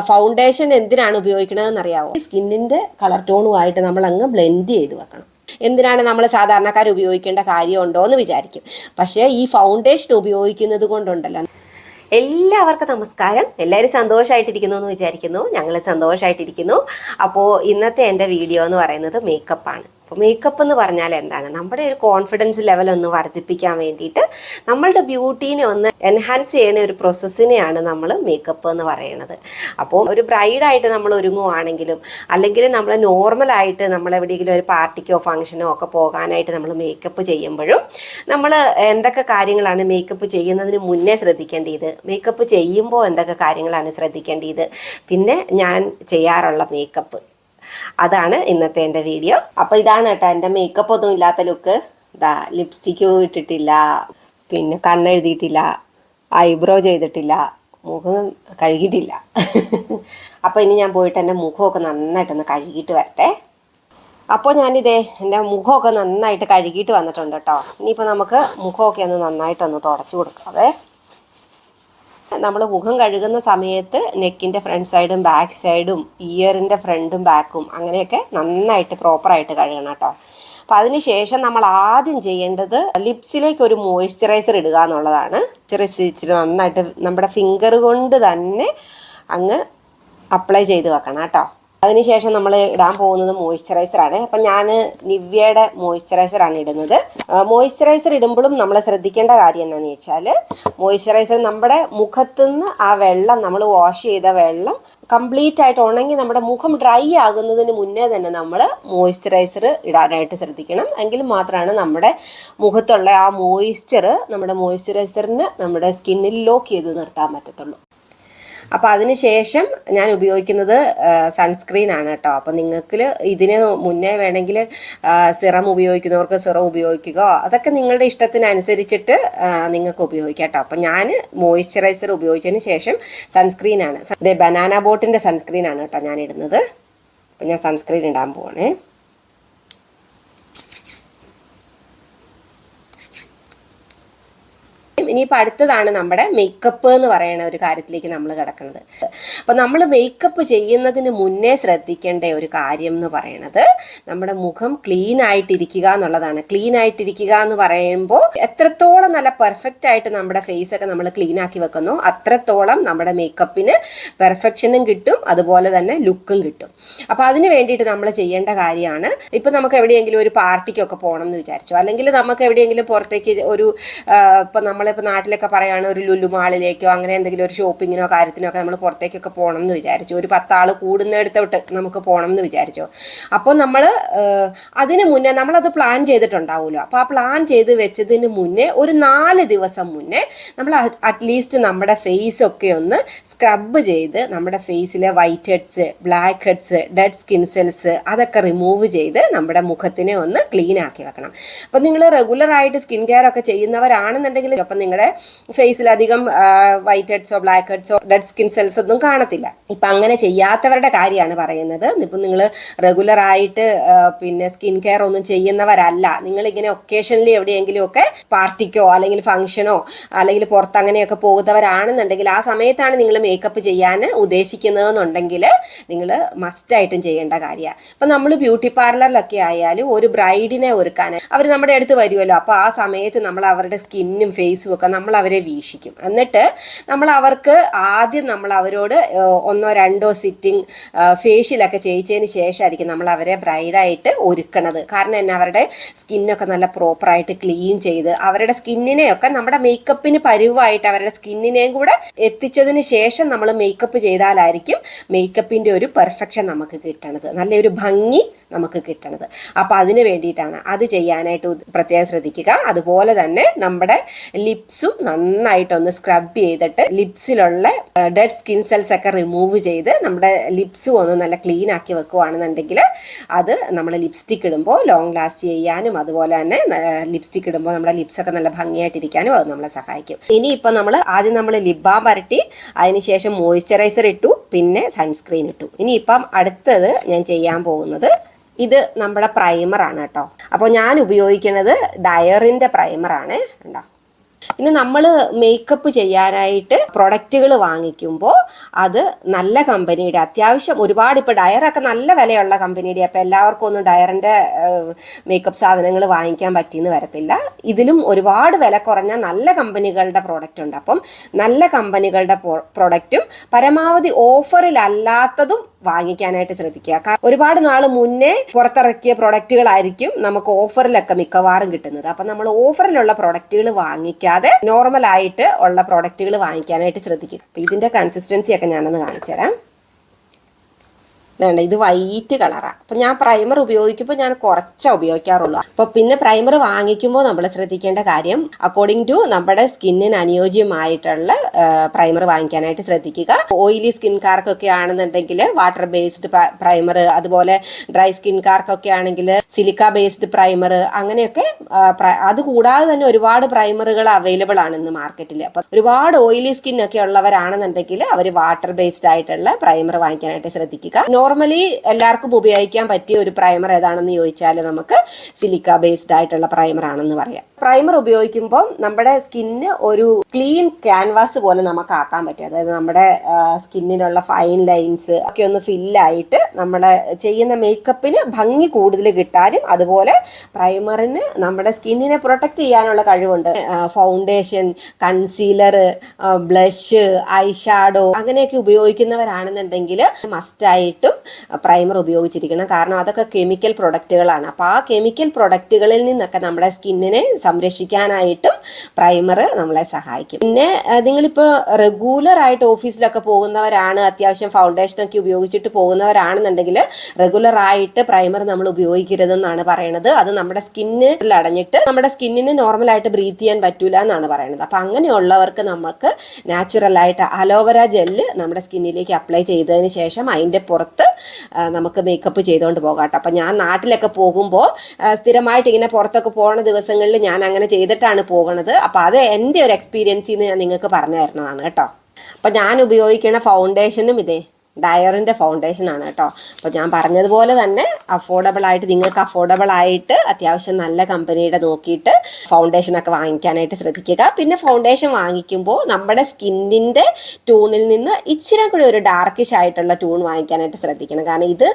Foundation എന്തിനാണ് ഉപയോഗിക്കണതെന്ന് അറിയാവോ സ്കിന്നിന്റെ colour ടോണുമായിട്ട് നമ്മൾ അങ്ങ് ബ്ലെൻഡ് ചെയ്ത് വെക്കണം. എന്തിനാണ് നമ്മൾ സാധാരണക്കാർ ഉപയോഗിക്കേണ്ട കാര്യമുണ്ടോ എന്ന് വിചാരിക്കും. പക്ഷേ ഈ ഫൗണ്ടേഷൻ ഉപയോഗിക്കുന്നത് കൊണ്ടുണ്ടല്ലോ. എല്ലാവർക്കും നമസ്കാരം. എല്ലാവരും സന്തോഷമായിട്ടിരിക്കുന്നു എന്ന് വിചാരിക്കുന്നു. ഞങ്ങൾ സന്തോഷമായിട്ടിരിക്കുന്നു അപ്പോൾ ഇന്നത്തെ എന്റെ വീഡിയോ എന്ന് പറയുന്നത് മേക്കപ്പാണ് അപ്പോൾ മേക്കപ്പ് എന്ന് പറഞ്ഞാൽ എന്താണ്? നമ്മുടെ ഒരു കോൺഫിഡൻസ് ലെവൽ ഒന്ന് വർദ്ധിപ്പിക്കാൻ വേണ്ടിയിട്ട് നമ്മളുടെ ബ്യൂട്ടീനെ ഒന്ന് എൻഹാൻസ് ചെയ്യുന്ന ഒരു പ്രോസസ്സിനെയാണ് നമ്മൾ മേക്കപ്പ് എന്ന് പറയുന്നത്. അപ്പോൾ ഒരു ബ്രൈഡായിട്ട് നമ്മൾ ഒരുങ്ങുവാണെങ്കിലും അല്ലെങ്കിൽ നമ്മൾ നോർമലായിട്ട് നമ്മൾ എവിടെയെങ്കിലും ഒരു പാർട്ടിക്കോ ഫംഗ്ഷനോ ഒക്കെ പോകാനായിട്ട് നമ്മൾ മേക്കപ്പ് ചെയ്യുമ്പോഴും നമ്മൾ എന്തൊക്കെ കാര്യങ്ങളാണ് മേക്കപ്പ് ചെയ്യുന്നതിന് മുന്നേ ശ്രദ്ധിക്കേണ്ടത്? മേക്കപ്പ് ചെയ്യുമ്പോൾ എന്തൊക്കെ കാര്യങ്ങളാണ് ശ്രദ്ധിക്കേണ്ടത്? പിന്നെ ഞാൻ ചെയ്യാറുള്ള മേക്കപ്പ് അതാണ് ഇന്നത്തെ എന്റെ വീഡിയോ അപ്പോൾ ഇതാണ് കേട്ടോ എന്റെ മേക്കപ്പ് ഒന്നും ഇല്ലാത്ത ലുക്ക് ഇതാ ലിപ്സ്റ്റിക്കും ഇട്ടിട്ടില്ല. പിന്നെ കണ്ണെഴുതിയിട്ടില്ല. ഐബ്രോ ചെയ്തിട്ടില്ല. മുഖം കഴുകിയിട്ടില്ല. അപ്പോൾ ഇനി ഞാൻ പോയിട്ട് എന്റെ മുഖമൊക്കെ നന്നായിട്ടൊന്ന് കഴുകിയിട്ട് വരട്ടെ. അപ്പോൾ ഞാനിതേ എന്റെ മുഖമൊക്കെ നന്നായിട്ട് കഴുകിയിട്ട് വന്നിട്ടുണ്ട് കേട്ടോ. ഇനിയിപ്പോൾ നമുക്ക് മുഖമൊക്കെ ഒന്ന് നന്നായിട്ടൊന്ന് തുടച്ചു കൊടുക്കാവേ. നമ്മൾ മുഖം കഴുകുന്ന സമയത്ത് നെക്കിന്റെ ഫ്രണ്ട് സൈഡും ബാക്ക് സൈഡും ഇയറിന്റെ ഫ്രണ്ടും ബാക്കും അങ്ങനെയൊക്കെ നന്നായിട്ട് പ്രോപ്പറായിട്ട് കഴുകണം കേട്ടോ. അപ്പം അതിന് ശേഷം നമ്മൾ ആദ്യം ചെയ്യേണ്ടത് ലിപ്സിലേക്ക് ഒരു മോയ്സ്ചറൈസർ ഇടുക എന്നുള്ളതാണ്. മോയ്സ്ചറൈസ് ഇച്ചിരി നന്നായിട്ട് നമ്മുടെ ഫിംഗർ കൊണ്ട് തന്നെ അങ്ങ് അപ്ലൈ ചെയ്ത് വെക്കണം കേട്ടോ. അതിനുശേഷം നമ്മൾ ഇടാൻ പോകുന്നത് മോയ്സ്ചറൈസർ ആണ്. അപ്പം ഞാൻ നിവ്യയുടെ മോയ്സ്ചറൈസർ ആണ് ഇടുന്നത്. മോയ്സ്ചറൈസർ ഇടുമ്പോഴും നമ്മൾ ശ്രദ്ധിക്കേണ്ട കാര്യം എന്താണെന്ന് വെച്ചാൽ മോയ്സ്ചറൈസർ നമ്മുടെ മുഖത്തുനിന്ന് ആ വെള്ളം നമ്മൾ വാഷ് ചെയ്ത വെള്ളം കംപ്ലീറ്റ് ആയിട്ട് ഉണങ്ങി നമ്മുടെ മുഖം ഡ്രൈ ആകുന്നതിന് മുന്നേ തന്നെ നമ്മൾ മോയ്സ്ചറൈസർ ഇടാനായിട്ട് ശ്രദ്ധിക്കണം. എങ്കിൽ മാത്രമാണ് നമ്മുടെ മുഖത്തുള്ള ആ മോയ്സ്ചർ നമ്മുടെ മോയ്സ്ചറൈസറിന് നമ്മുടെ സ്കിന്നിൽ ലോക്ക് ചെയ്ത് നിർത്താൻ പറ്റത്തുള്ളൂ. അപ്പോൾ അതിന് ശേഷം ഞാൻ ഉപയോഗിക്കുന്നത് സൺസ്ക്രീൻ ആണ് കേട്ടോ. അപ്പോൾ നിങ്ങൾക്ക് ഇതിന് മുന്നേ വേണമെങ്കിൽ സിറം ഉപയോഗിക്കുന്നവർക്ക് സിറം ഉപയോഗിക്കുക. അതൊക്കെ നിങ്ങളുടെ ഇഷ്ടത്തിനനുസരിച്ചിട്ട് നിങ്ങൾക്ക് ഉപയോഗിക്കാം കേട്ടോ. അപ്പോൾ ഞാൻ മോയ്സ്ചറൈസർ ഉപയോഗിച്ചതിന് ശേഷം സൺസ്ക്രീൻ ആണ്. ബനാന ബോട്ടിന്റെ സൺസ്ക്രീൻ ആണ് കേട്ടോ ഞാൻ ഇടുന്നത് ഞാൻ സൺസ്ക്രീൻ ഇടാൻ പോവാണേ. ഇനിയിപ്പോൾ അടുത്തതാണ് നമ്മുടെ മേക്കപ്പ് എന്ന് പറയുന്ന ഒരു കാര്യത്തിലേക്ക് നമ്മൾ കിടക്കുന്നത് അപ്പോൾ നമ്മൾ മേക്കപ്പ് ചെയ്യുന്നതിന് മുന്നേ ശ്രദ്ധിക്കേണ്ട ഒരു കാര്യം എന്ന് പറയുന്നത് നമ്മുടെ മുഖം ക്ലീൻ ആയിട്ടിരിക്കുക എന്നുള്ളതാണ്. ക്ലീൻ ആയിട്ടിരിക്കുക എന്ന് പറയുമ്പോൾ എത്രത്തോളം നല്ല പെർഫെക്റ്റ് ആയിട്ട് നമ്മുടെ ഫേസ് ഒക്കെ നമ്മൾ ക്ലീൻ ആക്കി വെക്കുന്നു അത്രത്തോളം നമ്മുടെ മേക്കപ്പിന് പെർഫെക്ഷനും കിട്ടും അതുപോലെ തന്നെ ലുക്കും കിട്ടും. അപ്പോൾ അതിന് വേണ്ടിയിട്ട് നമ്മൾ ചെയ്യേണ്ട കാര്യമാണ് ഇപ്പം നമുക്ക് എവിടെയെങ്കിലും ഒരു പാർട്ടിക്കൊക്കെ പോകണം എന്ന് വിചാരിച്ചു അല്ലെങ്കിൽ നമുക്ക് എവിടെയെങ്കിലും പുറത്തേക്ക് ഒരു ഇപ്പം നമ്മളിപ്പോൾ നാട്ടിലൊക്കെ പറയുകയാണ് ഒരു ലുലു മാളിലേക്കോ അങ്ങനെ എന്തെങ്കിലും ഒരു ഷോപ്പിങ്ങിനോ കാര്യത്തിനോ ഒക്കെ നമ്മൾ പുറത്തേക്കൊക്കെ പോകണം എന്ന് വിചാരിച്ചു. ഒരു പത്താൾ കൂടുന്നിടത്തോട്ട് നമുക്ക് പോകണം എന്ന് വിചാരിച്ചു. അപ്പോൾ നമ്മൾ അതിന് മുന്നേ നമ്മളത് പ്ലാൻ ചെയ്തിട്ടുണ്ടാവുമല്ലോ. അപ്പോൾ ആ പ്ലാൻ ചെയ്ത് വെച്ചതിന് മുന്നേ ഒരു നാല് ദിവസം മുന്നേ നമ്മൾ അറ്റ്ലീസ്റ്റ് നമ്മുടെ ഫേസ് ഒക്കെ ഒന്ന് സ്ക്രബ് ചെയ്ത് നമ്മുടെ ഫേസിലെ whiteheads blackheads dead skin cells അതൊക്കെ റിമൂവ് ചെയ്ത് നമ്മുടെ മുഖത്തിനെ ഒന്ന് ക്ലീൻ ആക്കി വെക്കണം. അപ്പം നിങ്ങൾ റെഗുലർ ആയിട്ട് സ്കിൻ കെയർ ഒക്കെ ചെയ്യുന്നവരാണെന്നുണ്ടെങ്കിൽ അപ്പം നിങ്ങളുടെ ഫേസിൽ അധികം വൈറ്റ് ഹെഡ്സോ ബ്ലാക്ക് ഹെഡ്സോ ഡെഡ് സ്കിൻ സെൽസ് ഒന്നും കാണത്തില്ല. ഇപ്പം അങ്ങനെ ചെയ്യാത്തവരുടെ കാര്യമാണ് പറയുന്നത്. ഇപ്പം നിങ്ങൾ റെഗുലർ ആയിട്ട് പിന്നെ സ്കിൻ കെയർ ഒന്നും ചെയ്യുന്നവരല്ല. നിങ്ങൾ ഇങ്ങനെ ഒക്കേഷനിൽ എവിടെയെങ്കിലും ഒക്കെ പാർട്ടിക്കോ അല്ലെങ്കിൽ ഫംഗ്ഷനോ അല്ലെങ്കിൽ പുറത്ത് അങ്ങനെയൊക്കെ പോകുന്നവരാണെന്നുണ്ടെങ്കിൽ ആ സമയത്താണ് നിങ്ങൾ മേക്കപ്പ് ചെയ്യാൻ ഉദ്ദേശിക്കുന്നതെന്നുണ്ടെങ്കിൽ നിങ്ങൾ മസ്റ്റായിട്ടും ചെയ്യേണ്ട കാര്യമാണ് അപ്പം നമ്മൾ ബ്യൂട്ടി പാർലറിലൊക്കെ ആയാലും ഒരു ബ്രൈഡിനെ ഒരുക്കാൻ അവർ നമ്മുടെ അടുത്ത് വരുമല്ലോ അപ്പോൾ ആ സമയത്ത് നമ്മൾ അവരുടെ സ്കിന്നും ഫേസും ഒക്കെ നമ്മൾ അവരെ വീക്ഷിക്കും. എന്നിട്ട് നമ്മൾ അവർക്ക് ആദ്യം നമ്മൾ അവരോട് ഒന്നോ രണ്ടോ സിറ്റിംഗ് ഫേഷ്യലൊക്കെ ചെയ്യിച്ചതിന് ശേഷമായിരിക്കും നമ്മൾ അവരെ ബ്രൈഡായിട്ട് ഒരുക്കണത്. കാരണം തന്നെ അവരുടെ സ്കിന്നൊക്കെ നല്ല പ്രോപ്പറായിട്ട് ക്ലീൻ ചെയ്ത് അവരുടെ സ്കിന്നിനെയൊക്കെ നമ്മുടെ മേക്കപ്പിന് പരുവായിട്ട് അവരുടെ സ്കിന്നിനെയും കൂടെ എത്തിച്ചതിന് ശേഷം നമ്മൾ മേക്കപ്പ് ചെയ്താലായിരിക്കും മേക്കപ്പിന്റെ ഒരു പെർഫെക്ഷൻ നമുക്ക് കിട്ടണത്. നല്ലൊരു ഭംഗി നമുക്ക് കിട്ടണത്. അപ്പോൾ അതിന് വേണ്ടിയിട്ടാണ് അത് ചെയ്യാനായിട്ട് പ്രത്യേകം ശ്രദ്ധിക്കുക. അതുപോലെ തന്നെ നമ്മുടെ ലിപ്സും നന്നായിട്ടൊന്ന് സ്ക്രബ് ചെയ്തിട്ട് ലിപ്സിലുള്ള ഡെഡ് സ്കിൻ സെൽസ് ഒക്കെ റിമൂവ് ചെയ്ത് നമ്മുടെ ലിപ്സും ഒന്ന് നല്ല ക്ലീൻ ആക്കി വെക്കുകയാണെന്നുണ്ടെങ്കിൽ അത് നമ്മൾ ലിപ്സ്റ്റിക് ഇടുമ്പോൾ ലോങ് ലാസ്റ്റ് ചെയ്യാനും അതുപോലെ തന്നെ ലിപ്സ്റ്റിക് ഇടുമ്പോൾ നമ്മുടെ ലിപ്സൊക്കെ നല്ല ഭംഗിയായിട്ടിരിക്കാനും അത് നമ്മളെ സഹായിക്കും. ഇനിയിപ്പോൾ നമ്മൾ ആദ്യം നമ്മൾ ലിപ് ബാം വരട്ടി അതിനുശേഷം മോയ്സ്ചറൈസർ ഇട്ടു പിന്നെ സൺസ്ക്രീൻ ഇട്ടു. ഇനിയിപ്പം അടുത്തത് ഞാൻ ചെയ്യാൻ പോകുന്നത് ഇത് നമ്മുടെ പ്രൈമറാണ് കേട്ടോ. അപ്പോൾ ഞാൻ ഉപയോഗിക്കുന്നത് ഡയറിന്റെ പ്രൈമറാണ് ഉണ്ടോ പിന്നെ നമ്മൾ മേക്കപ്പ് ചെയ്യാനായിട്ട് പ്രൊഡക്റ്റുകൾ വാങ്ങിക്കുമ്പോൾ അത് നല്ല കമ്പനിയുടെ അത്യാവശ്യം ഒരുപാട് ഇപ്പോൾ ഡയറൊക്കെ നല്ല വിലയുള്ള കമ്പനിയുടെ അപ്പോൾ എല്ലാവർക്കും ഒന്നും ഡയറിന്റെ മേക്കപ്പ് സാധനങ്ങൾ വാങ്ങിക്കാൻ പറ്റിയെന്ന് വരത്തില്ല. ഇതിലും ഒരുപാട് വില കുറഞ്ഞ നല്ല കമ്പനികളുടെ പ്രോഡക്റ്റ് ഉണ്ട്. അപ്പം നല്ല കമ്പനികളുടെ പ്രോഡക്റ്റും പരമാവധി ഓഫറിലല്ലാത്തതും വാങ്ങിക്കാനായിട്ട് ശ്രദ്ധിക്കുക. ഒരുപാട് നാൾ മുന്നേ പുറത്തിറക്കിയ പ്രൊഡക്റ്റുകളായിരിക്കും നമുക്ക് ഓഫറിലൊക്കെ മിക്കവാറും കിട്ടുന്നത്. അപ്പം നമ്മൾ ഓഫറിലുള്ള പ്രൊഡക്റ്റുകൾ വാങ്ങിക്കാതെ നോർമൽ ആയിട്ട് ഉള്ള പ്രൊഡക്റ്റുകൾ വാങ്ങിക്കാനായിട്ട് ശ്രദ്ധിക്കുക. ഇതിന്റെ കൺസിസ്റ്റൻസി ഒക്കെ ഞാനൊന്ന് കാണിച്ചു തരാം വേണ്ട ഇത് വൈറ്റ് കളറാണ് അപ്പം ഞാൻ പ്രൈമർ ഉപയോഗിക്കുമ്പോൾ ഞാൻ കുറച്ചേ ഉപയോഗിക്കാറുള്ളൂ. അപ്പോൾ പിന്നെ പ്രൈമർ വാങ്ങിക്കുമ്പോൾ നമ്മൾ ശ്രദ്ധിക്കേണ്ട കാര്യം അക്കോർഡിംഗ് ടു നമ്മുടെ സ്കിന്നിന് അനുയോജ്യമായിട്ടുള്ള പ്രൈമർ വാങ്ങിക്കാനായിട്ട് ശ്രദ്ധിക്കുക. ഓയിലി സ്കിൻകാർക്കൊക്കെ ആണെന്നുണ്ടെങ്കിൽ വാട്ടർ ബേസ്ഡ് പ്രൈമർ അതുപോലെ ഡ്രൈ സ്കിൻകാർക്കൊക്കെ ആണെങ്കിൽ സിലിക്ക ബേസ്ഡ് പ്രൈമർ അങ്ങനെയൊക്കെ അത് കൂടാതെ തന്നെ ഒരുപാട് പ്രൈമറുകൾ അവൈലബിൾ ആണ് ഇന്ന് മാർക്കറ്റിൽ അപ്പം ഒരുപാട് ഓയിലി സ്കിൻ ഒക്കെ ഉള്ളവരാണെന്നുണ്ടെങ്കിൽ അവർ വാട്ടർ ബേസ്ഡ് ആയിട്ടുള്ള പ്രൈമർ വാങ്ങിക്കാനായിട്ട് ശ്രദ്ധിക്കുക. നോർമലി എല്ലാവർക്കും ഉപയോഗിക്കാൻ പറ്റിയ ഒരു പ്രൈമർ ഏതാണെന്ന് ചോദിച്ചാൽ നമുക്ക് സിലിക്ക ബേസ്ഡ് ആയിട്ടുള്ള പ്രൈമർ ആണെന്ന് പറയാം. പ്രൈമർ ഉപയോഗിക്കുമ്പോൾ നമ്മുടെ സ്കിന്ന് ഒരു ക്ലീൻ ക്യാൻവാസ് പോലെ നമുക്ക് ആക്കാൻ പറ്റും. അതായത് നമ്മുടെ സ്കിന്നിലുള്ള ഫൈൻ ലൈൻസ് ഒക്കെ ഒന്ന് ഫില്ലായിട്ട് നമ്മുടെ ചെയ്യുന്ന മേക്കപ്പിന് ഭംഗി കൂടുതൽ കിട്ടാനും അതുപോലെ പ്രൈമറിന് നമ്മുടെ സ്കിന്നിനെ പ്രൊട്ടക്റ്റ് ചെയ്യാനുള്ള കഴിവുണ്ട്. Foundation concealer blush eye shadow അങ്ങനെയൊക്കെ ഉപയോഗിക്കുന്നവരാണെന്നുണ്ടെങ്കിൽ മസ്റ്റായിട്ടും പ്രൈമർ ഉപയോഗിച്ചിരിക്കണം. കാരണം അതൊക്കെ കെമിക്കൽ പ്രൊഡക്റ്റുകളാണ് അപ്പോൾ ആ കെമിക്കൽ പ്രൊഡക്റ്റുകളിൽ നിന്നൊക്കെ നമ്മുടെ സ്കിന്നിനെ സംരക്ഷിക്കാനായിട്ടും പ്രൈമർ നമ്മളെ സഹായിക്കും. പിന്നെ നിങ്ങളിപ്പോൾ റെഗുലർ ആയിട്ട് ഓഫീസിലൊക്കെ പോകുന്നവരാണ് അത്യാവശ്യം ഫൗണ്ടേഷനൊക്കെ ഉപയോഗിച്ചിട്ട് പോകുന്നവരാണെന്നുണ്ടെങ്കിൽ റെഗുലർ ആയിട്ട് പ്രൈമർ നമ്മൾ ഉപയോഗിക്കരുതെന്നാണ് പറയുന്നത് അത് നമ്മുടെ സ്കിന്നിൽ അടഞ്ഞിട്ട് നമ്മുടെ സ്കിന്നിന് നോർമലായിട്ട് ബ്രീത്ത് ചെയ്യാൻ പറ്റൂല എന്നാണ് പറയുന്നത് അപ്പം അങ്ങനെയുള്ളവർക്ക് നമുക്ക് നാച്ചുറലായിട്ട് അലോവര ജെല്ല് നമ്മുടെ സ്കിന്നിലേക്ക് അപ്ലൈ ചെയ്തതിന് ശേഷം അതിന്റെ പുറത്ത് നമുക്ക് മേക്കപ്പ് ചെയ്തുകൊണ്ട് പോകാം കേട്ടോ. അപ്പം ഞാൻ നാട്ടിലൊക്കെ പോകുമ്പോൾ സ്ഥിരമായിട്ട് ഇങ്ങനെ പുറത്തൊക്കെ പോകുന്ന ദിവസങ്ങളിൽ ഞാൻ അങ്ങനെ ചെയ്തിട്ടാണ് പോകുന്നത്. അപ്പോൾ അത് എന്റെ ഒരു എക്സ്പീരിയൻസിൽ നിന്ന് ഞാൻ നിങ്ങൾക്ക് പറഞ്ഞു തരുന്നതാണ് കേട്ടോ. അപ്പം ഞാൻ ഉപയോഗിക്കുന്ന ഫൗണ്ടേഷനും ഇതേ. ഡയറിന്റെ ഫൗണ്ടേഷൻ ആണ് കേട്ടോ. അപ്പോൾ ഞാൻ പറഞ്ഞതുപോലെ തന്നെ അഫോർഡബിൾ ആയിട്ട് നിങ്ങൾക്ക് അഫോർഡബിൾ ആയിട്ട് അത്യാവശ്യം നല്ല കമ്പനിയുടെ നോക്കിയിട്ട് ഫൗണ്ടേഷനൊക്കെ വാങ്ങിക്കാനായിട്ട് ശ്രദ്ധിക്കുക. പിന്നെ ഫൗണ്ടേഷൻ വാങ്ങിക്കുമ്പോൾ നമ്മുടെ സ്കിന്നിന്റെ ടൂണിൽ നിന്ന് ഇച്ചിരി കൂടി ഒരു ഡാർക്കിഷ് ആയിട്ടുള്ള ടൂൺ വാങ്ങിക്കാനായിട്ട് ശ്രദ്ധിക്കണം. കാരണം ഇത്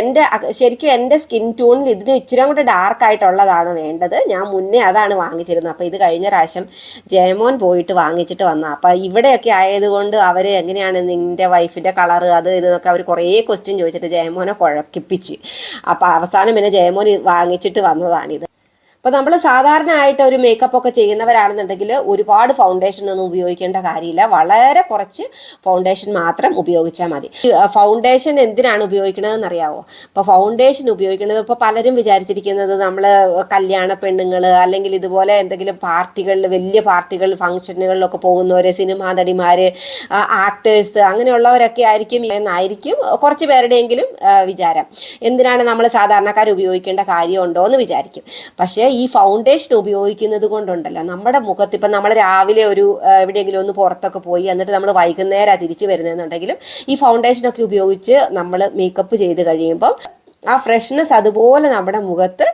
എന്റെ ശരിക്കും എന്റെ സ്കിൻ ടൂണിൽ ഇതിന് ഇച്ചിരി കൂടി ഡാർക്ക് ആയിട്ടുള്ളതാണ് വേണ്ടത്. ഞാൻ മുന്നേ അതാണ് വാങ്ങിച്ചിരുന്നത്. അപ്പോൾ ഇത് കഴിഞ്ഞ പ്രാവശ്യം ജയമോൻ പോയിട്ട് വാങ്ങിച്ചിട്ട് വന്ന. അപ്പോൾ ഇവിടെയൊക്കെ ആയതുകൊണ്ട് അവർ എങ്ങനെയാണ് നിന്റെ വൈഫിന്റെ കളർ അത് ഇതെന്നൊക്കെ അവർ കുറേ ക്വസ്റ്റ്യൻ ചോദിച്ചിട്ട് ജയമോനെ കുഴക്കിപ്പിച്ച് അപ്പോൾ അവസാനം പിന്നെ ജയമോൻ വാങ്ങിച്ചിട്ട് വന്നതാണിത്. അപ്പോൾ നമ്മൾ സാധാരണ ആയിട്ട് ഒരു മേക്കപ്പ് ഒക്കെ ചെയ്യുന്നവരാണെന്നുണ്ടെങ്കിൽ ഒരുപാട് ഫൗണ്ടേഷൻ ഒന്നും ഉപയോഗിക്കേണ്ട കാര്യമില്ല. വളരെ കുറച്ച് ഫൗണ്ടേഷൻ മാത്രം ഉപയോഗിച്ചാൽ മതി. ഫൗണ്ടേഷൻ എന്തിനാണ് ഉപയോഗിക്കണതെന്ന് അറിയാവോ അപ്പോൾ ഫൗണ്ടേഷൻ ഉപയോഗിക്കുന്നത് ഇപ്പോൾ പലരും വിചാരിച്ചിരിക്കുന്നത് നമ്മൾ കല്യാണ പെണ്ണുങ്ങൾ അല്ലെങ്കിൽ ഇതുപോലെ എന്തെങ്കിലും പാർട്ടികളിൽ വലിയ പാർട്ടികൾ ഫംഗ്ഷനുകളിലൊക്കെ പോകുന്നവർ സിനിമാ നടിമാർ ആക്ടേഴ്സ് അങ്ങനെയുള്ളവരൊക്കെ ആയിരിക്കും എന്നായിരിക്കും കുറച്ച് പേരുടെയെങ്കിലും വിചാരം. എന്തിനാണ് നമ്മൾ സാധാരണക്കാർ ഉപയോഗിക്കേണ്ട കാര്യമുണ്ടോ എന്ന് വിചാരിക്കും. പക്ഷേ ഈ ഫൗണ്ടേഷൻ ഉപയോഗിക്കുന്നത് കൊണ്ടുണ്ടല്ലോ. നമ്മുടെ മുഖത്ത് ഇപ്പം നമ്മൾ രാവിലെ ഒരു എവിടെയെങ്കിലും ഒന്ന് പുറത്തൊക്കെ പോയി എന്നിട്ട് നമ്മൾ വൈകുന്നേരം തിരിച്ചു വരുന്നതെന്നുണ്ടെങ്കിലും ഈ ഫൗണ്ടേഷനൊക്കെ ഉപയോഗിച്ച് നമ്മൾ മേക്കപ്പ് ചെയ്ത് കഴിയുമ്പോൾ ആ ഫ്രഷ്നെസ് അതുപോലെ നമ്മുടെ മുഖത്ത്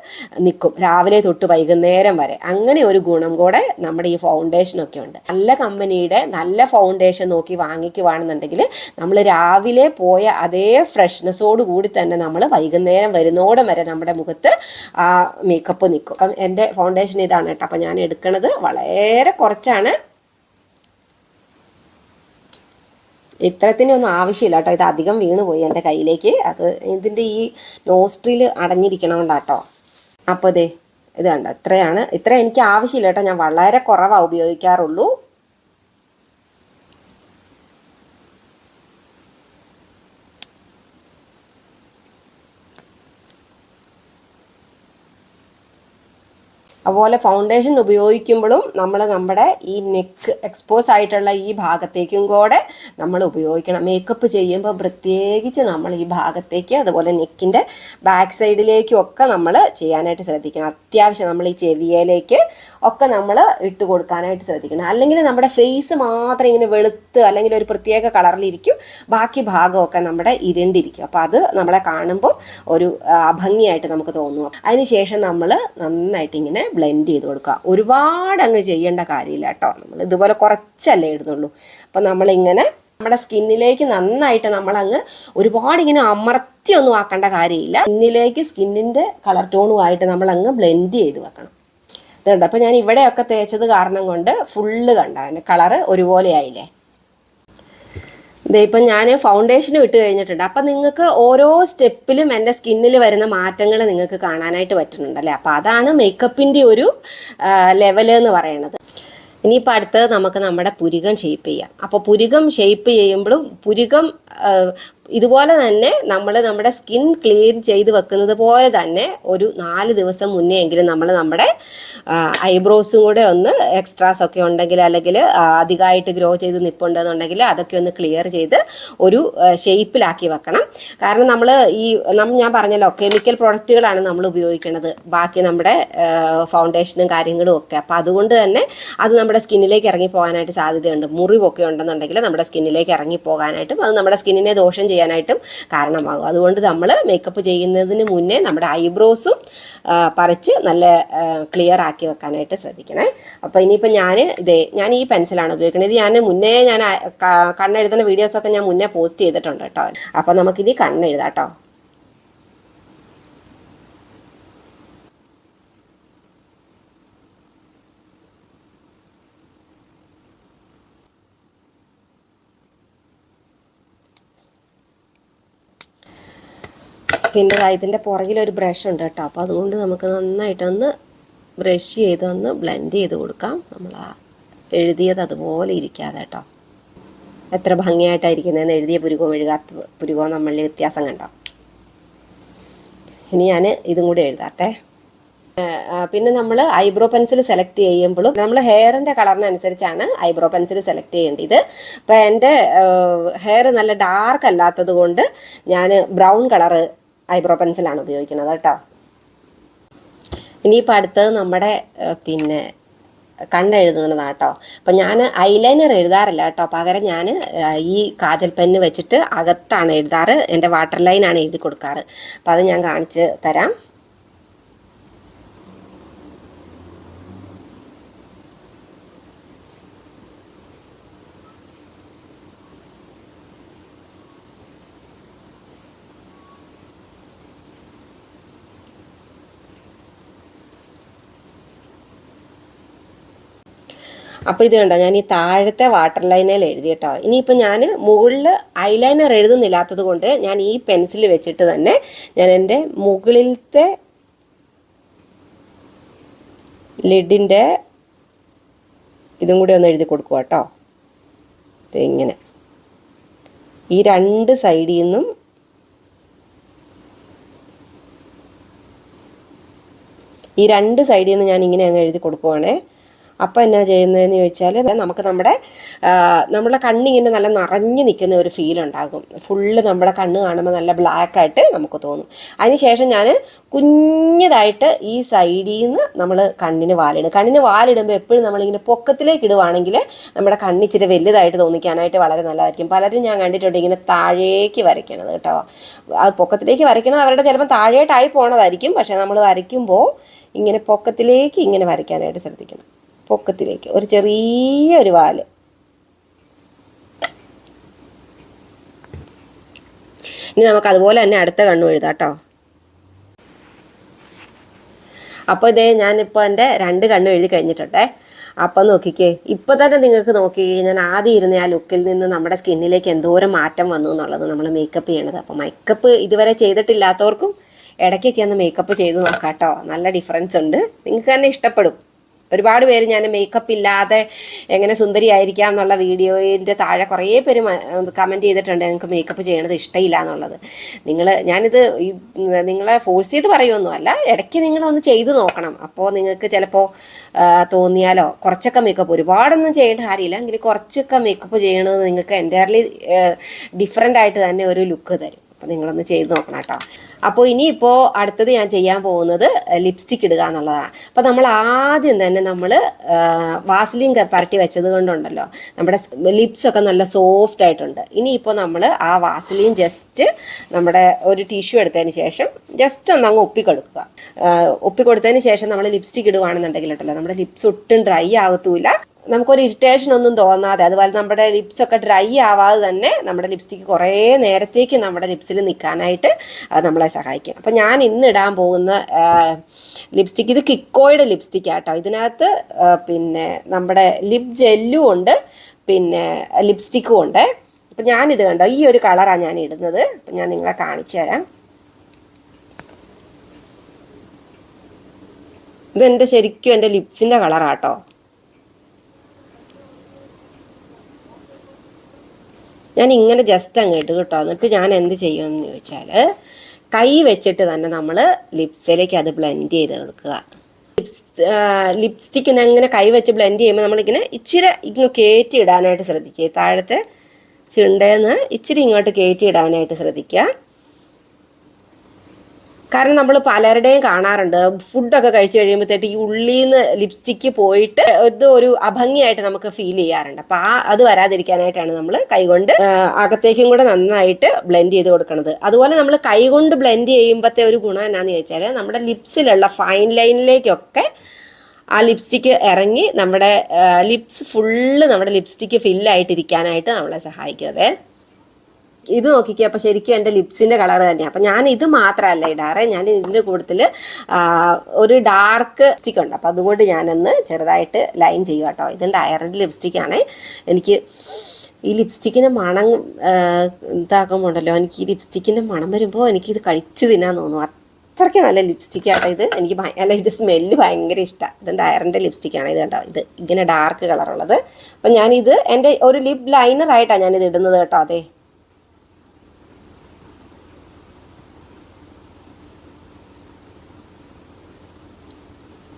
നിൽക്കും രാവിലെ തൊട്ട് വൈകുന്നേരം വരെ. അങ്ങനെ ഒരു ഗുണം കൂടെ നമ്മുടെ ഈ ഫൗണ്ടേഷനൊക്കെ ഉണ്ട്. നല്ല കമ്പനിയുടെ നല്ല ഫൗണ്ടേഷൻ നോക്കി വാങ്ങിക്കുവാണെന്നുണ്ടെങ്കിൽ നമ്മൾ രാവിലെ പോയ അതേ ഫ്രഷ്നെസ്സോട് കൂടി തന്നെ നമ്മൾ വൈകുന്നേരം വരുന്നോടം വരെ നമ്മുടെ മുഖത്ത് ആ മേക്കപ്പ് നിൽക്കും അപ്പം എന്റെ ഫൗണ്ടേഷൻ ഇതാണ് കേട്ടോ. അപ്പം ഞാൻ എടുക്കുന്നത് വളരെ കുറച്ചാണ്. ഇത്രത്തിനൊന്നും ആവശ്യമില്ല കേട്ടോ. ഇത് അധികം വീണുപോയി എന്റെ കയ്യിലേക്ക്. അത് ഇതിന്റെ ഈ നോസ്ട്രിൽ അടഞ്ഞിരിക്കണോണ്ടാട്ടോ. അപ്പോൾ ദേ ഇത് കണ്ടോ? ഇത്രയാണ്. ഇത്ര എനിക്ക് ആവശ്യമില്ല കേട്ടോ. ഞാൻ വളരെ കുറവാണ് ഉപയോഗിക്കാറുള്ളൂ. അതുപോലെ ഫൗണ്ടേഷൻ ഉപയോഗിക്കുമ്പോഴും നമ്മൾ നമ്മുടെ ഈ നെക്ക് എക്സ്പോസ് ആയിട്ടുള്ള ഈ ഭാഗത്തേക്കും കൂടെ നമ്മൾ ഉപയോഗിക്കണം. മേക്കപ്പ് ചെയ്യുമ്പോൾ പ്രത്യേകിച്ച് നമ്മൾ ഈ ഭാഗത്തേക്ക് അതുപോലെ നെക്കിന്റെ ബാക്ക് സൈഡിലേക്കും ഒക്കെ നമ്മൾ ചെയ്യാനായിട്ട് ശ്രദ്ധിക്കണം. അത്യാവശ്യം നമ്മൾ ഈ ചെവിയയിലേക്ക് ഒക്കെ നമ്മൾ ഇട്ട് കൊടുക്കാനായിട്ട് ശ്രദ്ധിക്കണം. അല്ലെങ്കിൽ നമ്മുടെ ഫേസ് മാത്രം ഇങ്ങനെ വെളുത്ത് അല്ലെങ്കിൽ ഒരു പ്രത്യേക കളറിലിരിക്കും ബാക്കി ഭാഗമൊക്കെ നമ്മുടെ ഇരുണ്ടിരിക്കും. അപ്പോൾ അത് നമ്മളെ കാണുമ്പോൾ ഒരു അഭംഗിയായിട്ട് നമുക്ക് തോന്നും അതിനുശേഷം നമ്മൾ നന്നായിട്ട് ഇങ്ങനെ ബ്ലെൻഡ് ചെയ്ത് കൊടുക്കുക. ഒരുപാട് അങ്ങ് ചെയ്യേണ്ട കാര്യമില്ല കേട്ടോ. നമ്മൾ ഇതുപോലെ കുറച്ചല്ലേ ഇടുന്നുള്ളൂ. അപ്പം നമ്മളിങ്ങനെ നമ്മുടെ സ്കിന്നിലേക്ക് നന്നായിട്ട് നമ്മളങ്ങ് ഒരുപാട് ഇങ്ങനെ അമർത്തി ഒന്നും ആക്കേണ്ട കാര്യമില്ല. സ്കിന്നിലേക്ക് സ്കിന്നിന്റെ കളർ ടോണുമായിട്ട് നമ്മളങ്ങ് ബ്ലെൻഡ് ചെയ്ത് വെക്കണം. ഇതുണ്ട്. അപ്പം ഞാൻ ഇവിടെയൊക്കെ തേച്ചത് കാരണം കൊണ്ട് ഫുള്ള് കണ്ട. കളറ് ഒരുപോലെ ആയില്ലേ ദേ ഇപ്പം ഞാൻ ഫൗണ്ടേഷൻ ഇട്ട് കഴിഞ്ഞിട്ടുണ്ട്. അപ്പം നിങ്ങൾക്ക് ഓരോ സ്റ്റെപ്പിലും എന്റെ സ്കിന്നിൽ വരുന്ന മാറ്റങ്ങൾ നിങ്ങൾക്ക് കാണാനായിട്ട് പറ്റുന്നുണ്ടല്ലേ? അപ്പം അതാണ് മേക്കപ്പിന്റെ ഒരു ലെവൽ എന്ന് പറയുന്നത്. ഇനിയിപ്പോൾ അടുത്തത് നമുക്ക് നമ്മുടെ പുരുകം ഷേപ്പ് ചെയ്യാം. അപ്പോൾ പുരുകം ഷേപ്പ് ചെയ്യുമ്പോഴും പുരികം ഇതുപോലെ തന്നെ നമ്മൾ നമ്മുടെ സ്കിൻ ക്ലീൻ ചെയ്ത് വെക്കുന്നത് പോലെ തന്നെ ഒരു നാല് ദിവസം മുന്നേ എങ്കിലും നമ്മൾ നമ്മുടെ ഐബ്രോസും കൂടെ ഒന്ന് എക്സ്ട്രാസ് ഒക്കെ ഉണ്ടെങ്കിൽ അല്ലെങ്കിൽ അധികമായിട്ട് ഗ്രോ ചെയ്ത് നിൽപ്പുണ്ടെന്നുണ്ടെങ്കിൽ അതൊക്കെ ഒന്ന് ക്ലിയർ ചെയ്ത് ഒരു ഷേപ്പിലാക്കി വെക്കണം. കാരണം നമ്മൾ ഈ ഞാൻ പറഞ്ഞല്ലോ കെമിക്കൽ പ്രൊഡക്റ്റുകളാണ് നമ്മൾ ഉപയോഗിക്കുന്നത് ബാക്കി നമ്മുടെ ഫൗണ്ടേഷനും കാര്യങ്ങളും ഒക്കെ. അപ്പോൾ അതുകൊണ്ട് തന്നെ അത് നമ്മുടെ സ്കിന്നിലേക്ക് ഇറങ്ങി പോകാനായിട്ട് സാധ്യതയുണ്ട്. മുറിവൊക്കെ ഉണ്ടെന്നുണ്ടെങ്കിൽ നമ്മുടെ സ്കിന്നിലേക്ക് ഇറങ്ങി പോകാനായിട്ടും അത് നമ്മുടെ സ്കിന്നിനെ ദോഷം ചെയ്യാനായിട്ടും കാരണമാകും. അതുകൊണ്ട് നമ്മൾ മേക്കപ്പ് ചെയ്യുന്നതിന് മുന്നേ നമ്മുടെ ഐബ്രോസും പറിച്ച് നല്ല ക്ലിയർ ആക്കി വെക്കാനായിട്ട് ശ്രദ്ധിക്കണേ. അപ്പോൾ ഇനിയിപ്പോൾ ഞാൻ ഇതേ ഞാൻ ഈ പെൻസിലാണ് ഉപയോഗിക്കുന്നത് ഇത് ഞാൻ മുന്നേ ഞാൻ കണ്ണെഴുതുന്ന വീഡിയോസൊക്കെ ഞാൻ മുന്നേ പോസ്റ്റ് ചെയ്തിട്ടുണ്ട് കേട്ടോ. അപ്പോൾ നമുക്കിനി കണ്ണെഴുതാം കേട്ടോ. ഇതിന്റെ പുറകിൽ ഒരു ബ്രഷ് ഉണ്ട് കേട്ടോ. അപ്പോൾ അതുകൊണ്ട് നമുക്ക് നന്നായിട്ടൊന്ന് ബ്രഷ് ചെയ്ത് ഒന്ന് ബ്ലെൻഡ് ചെയ്ത് കൊടുക്കാം. നമ്മൾ ആ എഴുതിയത് അതുപോലെ ഇരിക്കാതെ കേട്ടോ. എത്ര ഭംഗിയായിട്ടായിരിക്കുന്നതെന്ന് എഴുതിയ പുരുകവും എഴുതാത്ത പുരുകവും നമ്മളിൽ വ്യത്യാസം കണ്ടോ? ഇനി ഞാൻ ഇതും കൂടി എഴുതാട്ടെ. പിന്നെ നമ്മൾ ഐബ്രോ പെൻസിൽ സെലക്ട് ചെയ്യുമ്പോഴും നമ്മൾ ഹെയറിന്റെ കളറിനനുസരിച്ചാണ് ഐബ്രോ പെൻസിൽ സെലക്ട് ചെയ്യേണ്ടത്. അപ്പോൾ എന്റെ ഹെയർ നല്ല ഡാർക്ക് അല്ലാത്തത് കൊണ്ട് ഞാൻ ബ്രൗൺ കളറ് ഐബ്രോ പെൻസിലാണ് ഉപയോഗിക്കുന്നത് കേട്ടോ. ഇനിയിപ്പോൾ അടുത്തത് നമ്മുടെ പിന്നെ കണ്ണെഴുതുന്നതാണ് കേട്ടോ. അപ്പം ഞാൻ ഐലൈനർ എഴുതാറില്ല കേട്ടോ. പകരം ഞാൻ ഈ കാജൽ പെന്ന് വെച്ചിട്ട് അകത്താണ് എഴുതാറ് എന്റെ വാട്ടർ ലൈനാണ് എഴുതി കൊടുക്കാറ്. അപ്പം അത് ഞാൻ കാണിച്ച് തരാം. അപ്പോൾ ഇത് കണ്ടോ ഞാൻ ഈ താഴത്തെ വാട്ടർ ലൈനിൽ എഴുതി കേട്ടോ. ഇനിയിപ്പോൾ ഞാൻ മുകളിൽ ഐലൈനർ എഴുതുന്നില്ലാത്തത് കൊണ്ട് ഞാൻ ഈ പെൻസിൽ വെച്ചിട്ട് തന്നെ ഞാൻ എന്റെ മുകളിലത്തെ ലിഡിന്റെ ഇതും കൂടി ഒന്ന് എഴുതി കൊടുക്കുക കേട്ടോ ഇങ്ങനെ. ഈ രണ്ട് സൈഡിൽ നിന്നും ഈ രണ്ട് സൈഡിൽ നിന്ന് ഞാൻ ഇങ്ങനെ അങ്ങ് എഴുതി കൊടുക്കുവാണേ. അപ്പോൾ എന്നാ ചെയ്യുന്നതെന്ന് ചോദിച്ചാൽ നമുക്ക് നമ്മുടെ നമ്മുടെ കണ്ണിങ്ങനെ നല്ല നിറഞ്ഞു നിൽക്കുന്ന ഒരു ഫീൽ ഉണ്ടാകും. ഫുള്ള് നമ്മുടെ കണ്ണ് കാണുമ്പോൾ നല്ല ബ്ലാക്ക് ആയിട്ട് നമുക്ക് തോന്നും. അതിനുശേഷം ഞാൻ കുഞ്ഞതായിട്ട് ഈ സൈഡിൽ നിന്ന് നമ്മൾ കണ്ണിന് വാലിടും. കണ്ണിന് വാലിടുമ്പോൾ എപ്പോഴും നമ്മളിങ്ങനെ പൊക്കത്തിലേക്ക് ഇടുവാണെങ്കിൽ നമ്മുടെ കണ്ണിച്ചിരി വലുതായിട്ട് തോന്നിക്കാനായിട്ട് വളരെ നല്ലതായിരിക്കും. പലരും ഞാൻ കണ്ടിട്ടുണ്ട് ഇങ്ങനെ താഴേക്ക് വരയ്ക്കണത് കേട്ടോ. പൊക്കത്തിലേക്ക് വരയ്ക്കണത് അവരുടെ ചിലപ്പോൾ താഴേട്ടായി പോണതായിരിക്കും. പക്ഷേ നമ്മൾ വരയ്ക്കുമ്പോൾ ഇങ്ങനെ പൊക്കത്തിലേക്ക് ഇങ്ങനെ വരയ്ക്കാനായിട്ട് ശ്രദ്ധിക്കണം. പൊക്കത്തിലേക്ക് ഒരു ചെറിയ ഒരു വാൽ. ഇനി നമുക്ക് അതുപോലെ തന്നെ അടുത്ത കണ്ണു എഴുതാം കേട്ടോ. അപ്പോൾ ഇതേ ഞാനിപ്പോൾ എന്റെ രണ്ട് കണ്ണും എഴുതി കഴിഞ്ഞിട്ടുണ്ടേ. അപ്പം നോക്കിക്കേ ഇപ്പം തന്നെ നിങ്ങൾക്ക് നോക്കി ഞാൻ ആദ്യം ഇരുന്ന ആ ലുക്കിൽ നിന്ന് നമ്മുടെ സ്കിന്നിലേക്ക് എന്തോരം മാറ്റം വന്നു എന്നുള്ളത് നമ്മൾ മേക്കപ്പ് ചെയ്യണത്. അപ്പോൾ മേക്കപ്പ് ഇതുവരെ ചെയ്തിട്ടില്ലാത്തവർക്കും ഇടയ്ക്കൊക്കെ ഒന്ന് മേക്കപ്പ് ചെയ്ത് നോക്കാം കേട്ടോ. നല്ല ഡിഫറൻസ് ഉണ്ട്. നിങ്ങൾക്ക് തന്നെ ഇഷ്ടപ്പെടും. ഒരുപാട് പേര് ഞാൻ മേക്കപ്പ് ഇല്ലാതെ എങ്ങനെ സുന്ദരിയായിരിക്കാം എന്നുള്ള വീഡിയോയിന്റെ താഴെ കുറേ പേര് കമന്റ് ചെയ്തിട്ടുണ്ട് നിങ്ങൾക്ക് മേക്കപ്പ് ചെയ്യണത് ഇഷ്ടമില്ല എന്നുള്ളത്. നിങ്ങൾ ഞാനിത് നിങ്ങളെ ഫോഴ്സ് ചെയ്ത് പറയുമൊന്നുമല്ല ഇടയ്ക്ക് നിങ്ങളൊന്ന് ചെയ്ത് നോക്കണം. അപ്പോൾ നിങ്ങൾക്ക് ചിലപ്പോൾ തോന്നിയാലോ? കുറച്ചൊക്കെ മേക്കപ്പ് ഒരുപാടൊന്നും ചെയ്യേണ്ട കാര്യമില്ല. എങ്കിൽ കുറച്ചൊക്കെ മേക്കപ്പ് ചെയ്യണത് നിങ്ങൾക്ക് എന്റയർലി ഡിഫറെന്റ് ആയിട്ട് തന്നെ ഒരു ലുക്ക് തരും. അപ്പോൾ നിങ്ങളൊന്ന് ചെയ്ത് നോക്കണം കേട്ടോ. അപ്പോൾ ഇനിയിപ്പോൾ അടുത്തത് ഞാൻ ചെയ്യാൻ പോകുന്നത് ലിപ്സ്റ്റിക് ഇടുക എന്നുള്ളതാണ്. അപ്പോൾ നമ്മൾ ആദ്യം തന്നെ നമ്മൾ വാസ്ലിൻ പരട്ടി വെച്ചത് കൊണ്ടുണ്ടല്ലോ. നമ്മുടെ ലിപ്സൊക്കെ നല്ല സോഫ്റ്റ് ആയിട്ടുണ്ട്. ഇനിയിപ്പോൾ നമ്മൾ ആ വാസ്ലിൻ ജസ്റ്റ് നമ്മുടെ ഒരു ടിഷ്യൂ എടുത്തതിന് ശേഷം ജസ്റ്റ് ഒന്ന് അങ്ങ് ഒപ്പിക്കൊടുക്കുക. ഒപ്പിക്കൊടുത്തതിന് ശേഷം നമ്മൾ ലിപ്സ്റ്റിക് ഇടുകയാണെന്നുണ്ടെങ്കിൽ ഉണ്ടല്ലോ നമ്മുടെ ലിപ്സ് ഒട്ടും ഡ്രൈ ആകത്തൂല നമുക്കൊരു ഇറിറ്റേഷൻ ഒന്നും തോന്നാതെ അതുപോലെ നമ്മുടെ ലിപ്സ് ഒക്കെ ഡ്രൈ ആവാതെ തന്നെ നമ്മുടെ ലിപ്സ്റ്റിക്ക് കുറേ നേരത്തേക്ക് നമ്മുടെ ലിപ്സിൽ നിൽക്കാനായിട്ട് നമ്മളെ സഹായിക്കും. അപ്പം ഞാൻ ഇന്ന് ഇടാൻ പോകുന്ന ലിപ്സ്റ്റിക്ക് ഇത് കിക്കോയുടെ ലിപ്സ്റ്റിക് ആട്ടോ. ഇതിനകത്ത് പിന്നെ നമ്മുടെ ലിപ് ജെല്ലും ഉണ്ട് പിന്നെ ലിപ്സ്റ്റിക്കും ഉണ്ട്. അപ്പം ഞാനിത് കണ്ടോ ഈ ഒരു കളറാണ് ഞാൻ ഇടുന്നത്. അപ്പം ഞാൻ നിങ്ങളെ കാണിച്ചു തരാം. ഇതെന്റെ ശരിക്കും എന്റെ ലിപ്സിന്റെ കളറാട്ടോ ഞാൻ ഇങ്ങനെ ജസ്റ്റ് അങ്ങ് ഇട്ട് കേട്ടോ. എന്നിട്ട് ഞാൻ എന്ത് ചെയ്യുമെന്ന് ചോദിച്ചാൽ കൈ വെച്ചിട്ട് തന്നെ നമ്മൾ ലിപ്സിലേക്ക് അത് ബ്ലെൻഡ് ചെയ്ത് കൊടുക്കുക. ലിപ്സ് ലിപ്സ്റ്റിക്കിനെ അങ്ങനെ കൈ വെച്ച് ബ്ലെൻഡ് ചെയ്യുമ്പോൾ നമ്മളിങ്ങനെ ഇച്ചിരി ഇങ്ങനെ കയറ്റി ഇടാനായിട്ട് ശ്രദ്ധിക്കുക. താഴത്തെ ചുണ്ടേന്ന് ഇച്ചിരി ഇങ്ങോട്ട് കയറ്റി ഇടാനായിട്ട് ശ്രദ്ധിക്കുക. കാരണം നമ്മൾ പലരുടെയും കാണാറുണ്ട്. ഫുഡൊക്കെ കഴിച്ചു കഴിയുമ്പോഴത്തേക്ക് ഈ ഉള്ളിന്ന് ലിപ്സ്റ്റിക്ക് പോയിട്ട് ഇത് ഒരു അഭംഗിയായിട്ട് നമുക്ക് ഫീൽ ചെയ്യാറുണ്ട്. അപ്പം ആ അത് വരാതിരിക്കാനായിട്ടാണ് നമ്മൾ കൈകൊണ്ട് അകത്തേക്കും കൂടെ നന്നായിട്ട് ബ്ലെൻഡ് ചെയ്ത് കൊടുക്കുന്നത് അതുപോലെ നമ്മൾ കൈകൊണ്ട് ബ്ലെൻഡ് ചെയ്യുമ്പോഴത്തെ ഒരു ഗുണം എന്നാന്ന് ചോദിച്ചാൽ നമ്മുടെ ലിപ്സിലുള്ള ഫൈൻ ലൈനിലേക്കൊക്കെ ആ ലിപ്സ്റ്റിക്ക് ഇറങ്ങി നമ്മുടെ ലിപ്സ് ഫുള്ള് നമ്മുടെ ലിപ്സ്റ്റിക്ക് ഫില്ലായിട്ടിരിക്കാനായിട്ട് നമ്മളെ സഹായിക്കും. അതെ? ഇത് നോക്കിക്കുക അപ്പോൾ ശരിക്കും എന്റെ ലിപ്സിന്റെ കളർ തന്നെയാണ് അപ്പം ഞാൻ ഇത് മാത്രമല്ല ഇടാറ്. ഞാൻ ഇതിന്റെ കൂടുതൽ ഒരു ഡാർക്ക് സ്റ്റിക്ക് ഉണ്ട്. അപ്പോൾ അതുകൊണ്ട് ഞാനൊന്ന് ചെറുതായിട്ട് ലൈൻ ചെയ്യും കേട്ടോ ഇതിന്റെ അയറിന്റെ ലിപ്സ്റ്റിക്കാണ് എനിക്ക് ഈ ലിപ്സ്റ്റിക്കിന്റെ മണം ഇതാക്കുമ്പോണ്ടല്ലോ എനിക്ക് ഈ ലിപ്സ്റ്റിക്കിന്റെ മണം വരുമ്പോൾ എനിക്കിത് കഴിച്ചു തിന്നാൻ തോന്നും. അത്രയ്ക്ക് നല്ല ലിപ്സ്റ്റിക് ആട്ടോ ഇത്. എനിക്ക് അല്ല ഇത് സ്മെല്ല് ഭയങ്കര ഇഷ്ടമാണ് ഇത് അയറിന്റെ ലിപ്സ്റ്റിക്കാണ് ഇത് കേട്ടോ. ഇത് ഇങ്ങനെ ഡാർക്ക് കളറുള്ളത്. അപ്പം ഞാനിത് എന്റെ ഒരു ലിപ് ലൈനറായിട്ടാണ് ഞാനിത് ഇടുന്നത് കേട്ടോ. അതെ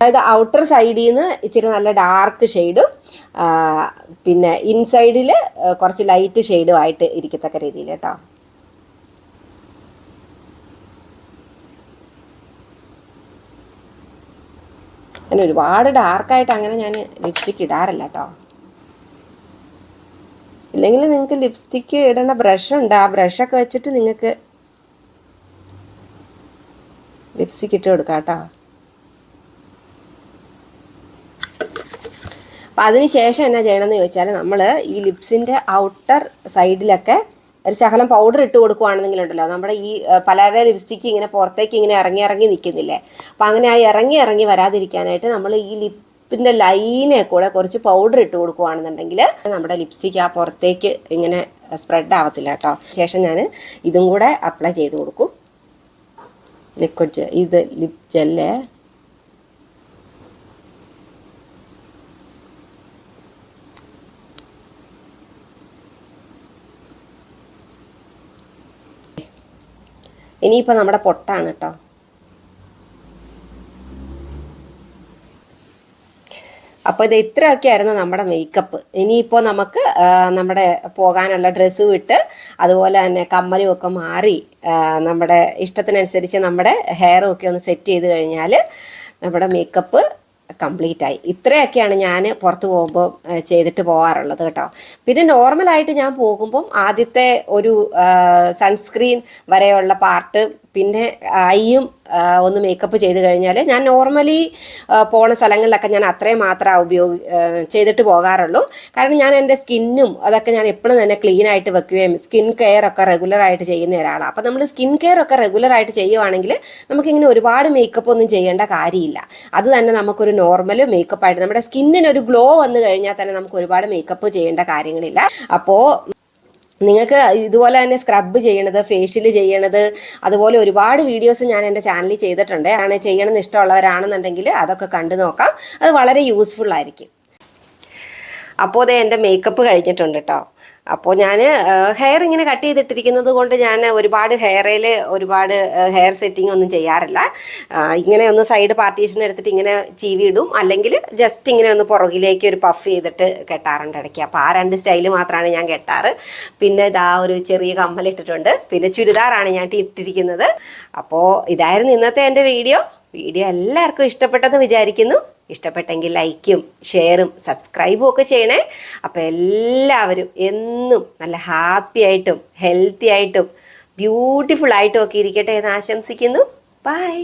അതായത് ഔട്ടർ സൈഡിൽ നിന്ന് ഇച്ചിരി നല്ല ഡാർക്ക് ഷെയ്ഡും പിന്നെ ഇൻസൈഡിൽ കുറച്ച് ലൈറ്റ് ഷെയ്ഡും ആയിട്ട് ഇരിക്കത്തക്ക രീതിയിൽ കേട്ടോ. അങ്ങനെ ഒരുപാട് ഡാർക്കായിട്ട് അങ്ങനെ ഞാൻ ലിപ്സ്റ്റിക്ക് ഇടാറില്ല കേട്ടോ. ഇല്ലെങ്കിൽ നിങ്ങൾക്ക് ലിപ്സ്റ്റിക്ക് ഇടേണ്ട ബ്രഷ് ഉണ്ട് ആ ബ്രഷൊക്കെ വെച്ചിട്ട് നിങ്ങൾക്ക് ലിപ്സ്റ്റിക്ക് ഇട്ട് കൊടുക്കാം കേട്ടോ. അപ്പം അതിന് ശേഷം എന്നാ ചെയ്യണമെന്ന് ചോദിച്ചാൽ നമ്മൾ ഈ ലിപ്സിന്റെ ഔട്ടർ സൈഡിലൊക്കെ ഒരു ശകലം പൗഡർ ഇട്ട് കൊടുക്കുവാണെന്നുണ്ടെങ്കിലുണ്ടല്ലോ നമ്മുടെ ഈ പലരുടെ ലിപ്സ്റ്റിക്ക് ഇങ്ങനെ പുറത്തേക്ക് ഇങ്ങനെ ഇറങ്ങി ഇറങ്ങി നിൽക്കുന്നില്ലേ? അപ്പം അങ്ങനെ ആ ഇറങ്ങി ഇറങ്ങി വരാതിരിക്കാനായിട്ട് നമ്മൾ ഈ ലിപ്പിന്റെ ലൈനെ കൂടെ കുറച്ച് പൗഡർ ഇട്ട് കൊടുക്കുവാണെന്നുണ്ടെങ്കിൽ നമ്മുടെ ലിപ്സ്റ്റിക്ക് ആ പുറത്തേക്ക് ഇങ്ങനെ സ്പ്രെഡ് ആവത്തില്ല കേട്ടോ. ശേഷം ഞാൻ ഇതും കൂടെ അപ്ലൈ ചെയ്ത് കൊടുക്കും. ലിക്വിഡ് ഇത് ലിപ് ജെല്ലേ ഇനിയിപ്പോൾ നമ്മുടെ പൊട്ടാണ് കേട്ടോ അപ്പോൾ ഇത് ഇത്രയൊക്കെ ആയിരുന്നു നമ്മുടെ മേക്കപ്പ് ഇനിയിപ്പോൾ നമുക്ക് നമ്മുടെ പോകാനുള്ള ഡ്രസ്സ് വിട്ട് അതുപോലെ തന്നെ കമ്മലും ഒക്കെ മാറി നമ്മുടെ ഇഷ്ടത്തിനനുസരിച്ച് നമ്മുടെ ഹെയറും ഒക്കെ ഒന്ന് സെറ്റ് ചെയ്ത് കഴിഞ്ഞാൽ നമ്മുടെ മേക്കപ്പ് കംപ്ലീറ്റ് ആയി ഇത്രയൊക്കെയാണ് ഞാൻ പുറത്ത് പോകുമ്പോൾ ചെയ്തിട്ട് പോകാറുള്ളത് കേട്ടോ. പിന്നെ നോർമലായിട്ട് ഞാൻ പോകുമ്പം ആദ്യത്തെ ഒരു സൺസ്ക്രീൻ വരെയുള്ള പാർട്ട് പിന്നെ ഐയും ഒന്ന് മേക്കപ്പ് ചെയ്ത് കഴിഞ്ഞാൽ ഞാൻ നോർമലി പോണ സ്ഥലങ്ങളിലൊക്കെ ഞാൻ അത്രയും മാത്രമേ ഉപയോഗി ചെയ്തിട്ട് പോകാറുള്ളൂ. കാരണം ഞാൻ എന്റെ സ്കിന്നും അതൊക്കെ ഞാൻ എപ്പോഴും തന്നെ ക്ലീൻ ആയിട്ട് വെക്കുകയും സ്കിൻ കെയർ ഒക്കെ റെഗുലറായിട്ട് ചെയ്യുന്ന ഒരാളാണ് അപ്പോൾ നമ്മൾ സ്കിൻ കെയർ ഒക്കെ റെഗുലറായിട്ട് ചെയ്യുവാണെങ്കിൽ നമുക്കിങ്ങനെ ഒരുപാട് മേക്കപ്പ് ഒന്നും ചെയ്യേണ്ട കാര്യമില്ല. അത് തന്നെ നമുക്കൊരു നോർമൽ മേക്കപ്പ് ആയിട്ട് നമ്മുടെ സ്കിന്നിന് ഒരു ഗ്ലോ വന്നു കഴിഞ്ഞാൽ തന്നെ നമുക്ക് ഒരുപാട് മേക്കപ്പ് ചെയ്യേണ്ട കാര്യങ്ങളില്ല. അപ്പോൾ നിങ്ങൾക്ക് ഇതുപോലെ തന്നെ സ്ക്രബ് ചെയ്യണത് ഫേഷ്യൽ ചെയ്യണത് അതുപോലെ ഒരുപാട് വീഡിയോസ് ഞാൻ എന്റെ ചാനലിൽ ചെയ്തിട്ടുണ്ട്. ആണ് ചെയ്യണമെന്ന് ഇഷ്ടമുള്ളവരാണെന്നുണ്ടെങ്കിൽ അതൊക്കെ കണ്ടു നോക്കാം. അത് വളരെ യൂസ്ഫുൾ ആയിരിക്കും. അപ്പോൾ അതേ എന്റെ മേക്കപ്പ് കഴിഞ്ഞിട്ടുണ്ട് കേട്ടോ അപ്പോൾ ഞാൻ ഹെയർ ഇങ്ങനെ കട്ട് ചെയ്തിട്ടിരിക്കുന്നത് കൊണ്ട് ഞാൻ ഒരുപാട് ഹെയറിൽ ഒരുപാട് ഹെയർ സെറ്റിംഗ് ഒന്നും ചെയ്യാറില്ല. ഇങ്ങനെ ഒന്ന് സൈഡ് പാർട്ടീഷൻ എടുത്തിട്ട് ഇങ്ങനെ ചീവി ഇടും. അല്ലെങ്കിൽ ജസ്റ്റ് ഇങ്ങനെ ഒന്ന് പുറകിലേക്ക് ഒരു പഫ് ചെയ്തിട്ട് കെട്ടാറുണ്ട് ഇടയ്ക്ക്. അപ്പോൾ ആ രണ്ട് സ്റ്റൈൽ മാത്രമാണ് ഞാൻ കെട്ടാറ്. പിന്നെ ഇതാ ഒരു ചെറിയ കമ്മലിട്ടിട്ടുണ്ട് പിന്നെ ചുരിദാറാണ് ഞാൻ ഇട്ടിരിക്കുന്നത്. അപ്പോൾ ഇതായിരുന്നു ഇന്നത്തെ എന്റെ വീഡിയോ. വീഡിയോ എല്ലാവർക്കും ഇഷ്ടപ്പെട്ടെന്ന് വിചാരിക്കുന്നു. ഇഷ്ടപ്പെട്ടെങ്കിൽ ലൈക്കും ഷെയറും സബ്സ്ക്രൈബും ഒക്കെ ചെയ്യണേ. അപ്പോൾ എല്ലാവരും എന്നും നല്ല ഹാപ്പി ആയിട്ടും ഹെൽത്തി ആയിട്ടും ബ്യൂട്ടിഫുൾ ആയിട്ടും ഒക്കെ ഇരിക്കട്ടെ എന്ന് ആശംസിക്കുന്നു. ബൈ.